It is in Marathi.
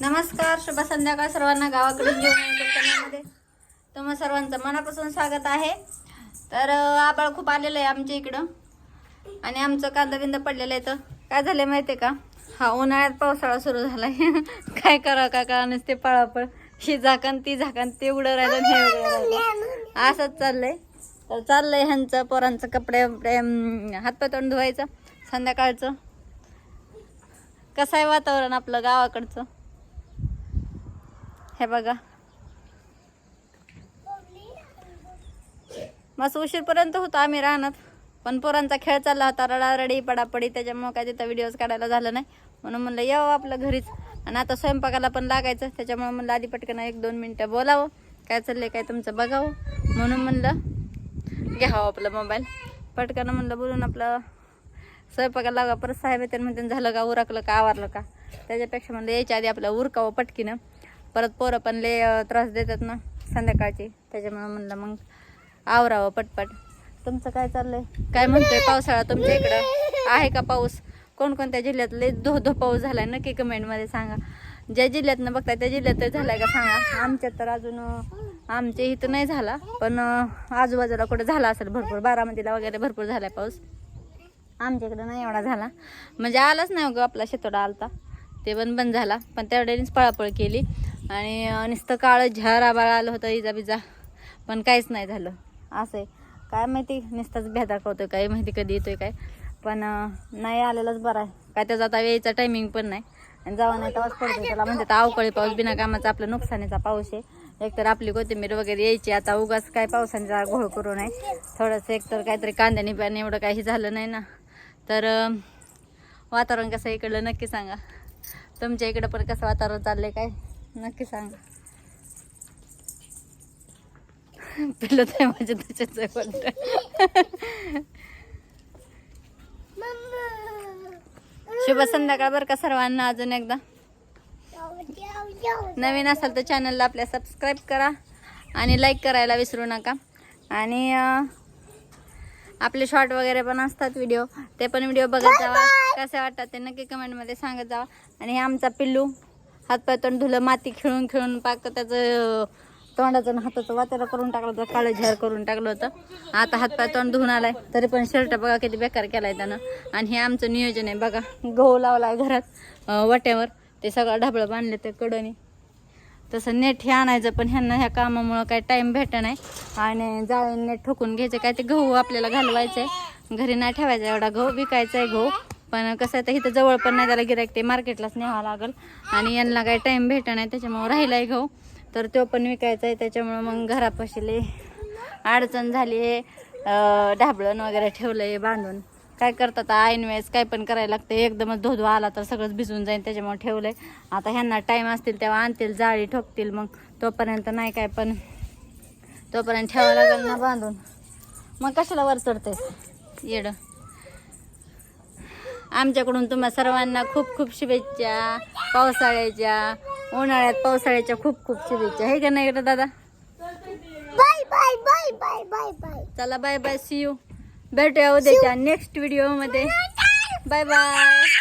नमस्कार शुभ संध्याकाळ सर्वांना गावाकडून जेवण YouTube चॅनलमध्ये तुम्हा सर्वांचं मनापासून स्वागत आहे. तर अं, आबाळ खूप आलेलं आहे आमच्या इकडं. आणि आमचं कांदा बिंदा पडलेलं आहे तर. काय झालं माहिती आहे का? हा उन्हाळ्यात पावसाळा सुरू झाला आहे काय करावं का कळा नसते पळापळ. ही झाकण ती झाकण ते उडं राहिलं हे राहिलं. असंच चाललंय. तर चाललंय ह्यांचं पोरांचं कपडे बिपडे, हातपाय तोंड धुवायचं संध्याकाळचं. कसं आहे वातावरण आपलं गावाकडचं? हे बघा. मस्त उशीरपर्यंत होतो आम्ही राहणार पण पोरांचा खेळ चालला होता रडारडी पडापडी त्याच्यामुळे काय तिथं व्हिडिओज काढायला झालं नाही. म्हणून म्हणलं यावं आपलं घरीच. आणि आता स्वयंपाकाला पण लागायचं. त्याच्यामुळे म्हणलं आधी पटकन एक दोन मिनटं बोलावं. काय चाललंय काय तुमचं बघावं. म्हणून म्हणलं घ्यावं आपलं मोबाईल पटकन म्हणलं बोलून आपलं स्वयंपाकाला लागा परत साहेब येते म्हणते झालं का? उरकलं का? आवारलं का? त्याच्यापेक्षा म्हणलं यायच्या आधी आपलं उरकावं पटकीनं. परत पोरं पण लय त्रास देतात ना संध्याकाळची. त्याच्यामुळे म्हणलं मग आवरावं पटपट. तुमचं काय चाललंय? काय म्हणतोय पावसाळा तुमच्या इकडं? आहे का पाऊस? कोणकोणत्या जिल्ह्यात लय धो धो पाऊस झालाय नक्की कमेंटमध्ये सांगा. ज्या जिल्ह्यातनं बघताय त्या जिल्ह्यात तरी झालाय का सांगा. आमच्यात तर अजून आमच्या इथं नाही झाला पण आजूबाजूला कुठं झाला असेल भरपूर. बारामतीला वगैरे भरपूर झालाय पाऊस. आमच्याकडं नाही एवढा झाला. म्हणजे आलाच नाही गं आपला शेतोडा आलता. ते पण बंद झाला. पण त्यावेळेनेच पळापळ केली. आणि नुसतं काळं झार आबाळ आलं होतं इजा बिजा पण काहीच नाही झालं. असं आहे. काय माहिती नुसताच भेदा होतोय काय माहिती कधी येतोय काय. पण नाही आलेलाच बरं आहे. काय त्याचा आता यायचा टायमिंग पण नाही. आणि जेव्हा नाही तेव्हाच पडतो त्याला म्हणतात अवकाळी पाऊस बिना कामाचा आपला नुकसानीचा पाऊस आहे. एकतर आपली कोथिंबीर वगैरे यायची. आता उगाच काय पावसाचा घोळ करू नये. थोडंसं एकतर काहीतरी कांद्याने पाणी एवढं काही झालं नाही ना. तर वातावरण कसं इकडलं नक्की सांगा. तुमच्या इकडं पण कसं वातावरण चाललंय काय? नक्की सांगा. पिल्लं ते माझ्या त्याच्याच आहे शुभ संध्याकाळ बरं का सर्वांना अजून एकदा. नवीन असाल तर चॅनलला आपल्या सबस्क्राईब करा आणि लाईक करायला विसरू नका. आणि आपले शॉर्ट वगैरे पण असतात व्हिडिओ ते पण व्हिडिओ बघत जावा. कसे वाटतात ते नक्की कमेंटमध्ये सांगत जावा. आणि हे आमचा पिल्लू. हातपाय तोंड धुलं माती खेळून खेळून पाक त्याचं तोंडाचं आणि हाताचं वातेरा करून टाकलं होतं. काळं झार करून टाकलं होतं. आता हातपाय तोंड धुवून आलाय. तरी पण शर्ट बघा किती बेकार केलाय त्यानं. आणि हे आमचं नियोजन आहे बघा. गहू लावलाय घरात अं, वाट्यावर. ते सगळं ढाबळं बांधले ते कडनी. तसं नेट हे आणायचं पण ह्यांना ह्या कामामुळं काही टाईम भेटत नाही. आणि जाळी नेट ठोकून घ्यायचं काय ते गहू आपल्याला घालवायचं आहे घरी नाही ठेवायचा एवढा गहू विकायचा आहे गहू. पण कसं आहे तर इथं जवळ पण नाही त्याला गिरायक ते मार्केटलाच न्यावं लागल. आणि यांना काही टाईम भेटत नाही त्याच्यामुळं राहिला आहे गहू. तर तो पण विकायचा आहे त्याच्यामुळं मग घरापाशी लय अडचण झाली आहे ढाबळण वगैरे ठेवलं आहे बांधून. काय करतात? ऐन वेळेस काय पण करायला लागतं एकदमच धोधो आला तर सगळंच भिजून जाईल त्याच्यामुळे ठेवलंय. आता ह्यांना टाईम असतील तेव्हा आणतील जाळी ठोकतील मग. तोपर्यंत नाही काय पण. तोपर्यंत ठेवावं लागेल ना बांधून. मग कशाला वर चढते येडं. आमच्याकडून तुम्हा सर्वांना खूप खूप शुभेच्छा. पावसाळ्याच्या उन्हाळ्यात पावसाळ्याच्या खूप खूप शुभेच्छा. हे का नाही दादा? Bye bye bye bye bye bye चला बाय बाय सी यू भेटूया उद्याच्या नेक्स्ट व्हिडिओमध्ये बाय बाय